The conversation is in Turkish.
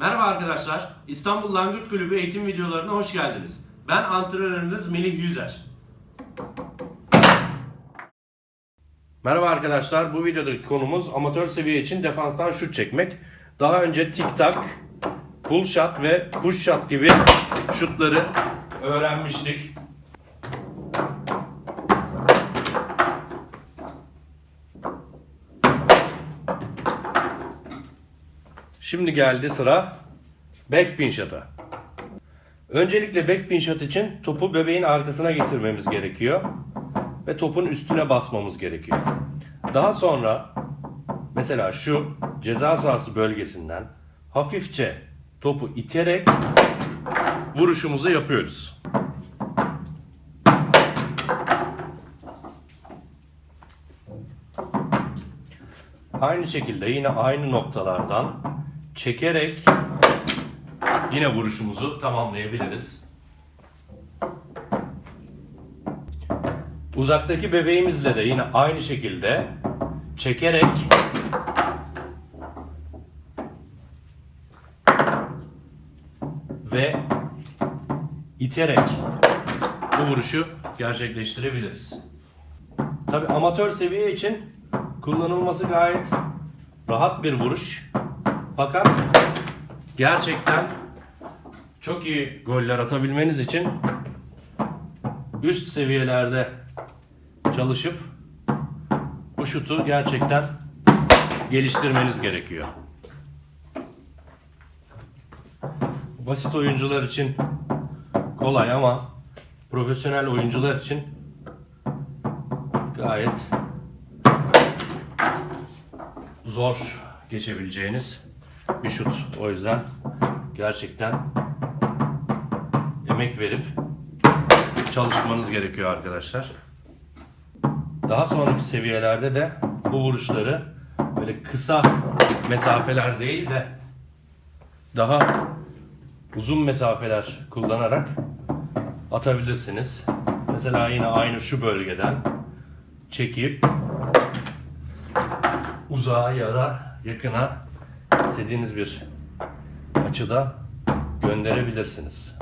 Merhaba arkadaşlar. İstanbul Langırt Kulübü eğitim videolarına hoş geldiniz. Ben antrenörünüz Melih Yüzer. Merhaba arkadaşlar. Bu videodaki konumuz amatör seviye için defanstan şut çekmek. Daha önce tik tak, pull shot ve push shot gibi şutları öğrenmiştik. Şimdi geldi sıra backpin shot'a. Öncelikle backpin shot için topu bebeğin arkasına getirmemiz gerekiyor ve topun üstüne basmamız gerekiyor. Daha sonra mesela şu ceza sahası bölgesinden hafifçe topu iterek vuruşumuzu yapıyoruz. Aynı şekilde yine aynı noktalardan çekerek yine vuruşumuzu tamamlayabiliriz. Uzaktaki bebeğimizle de yine aynı şekilde çekerek ve iterek bu vuruşu gerçekleştirebiliriz. Tabi amatör seviye için kullanılması gayet rahat bir vuruş. Fakat gerçekten çok iyi goller atabilmeniz için üst seviyelerde çalışıp bu şutu gerçekten geliştirmeniz gerekiyor. Basit oyuncular için kolay ama profesyonel oyuncular için gayet zor geçebileceğiniz bir şut. O yüzden gerçekten emek verip çalışmanız gerekiyor arkadaşlar. Daha sonraki seviyelerde de bu vuruşları böyle kısa mesafeler değil de daha uzun mesafeler kullanarak atabilirsiniz. Mesela yine aynı şu bölgeden çekip uzağa ya da yakına istediğiniz bir açıda gönderebilirsiniz.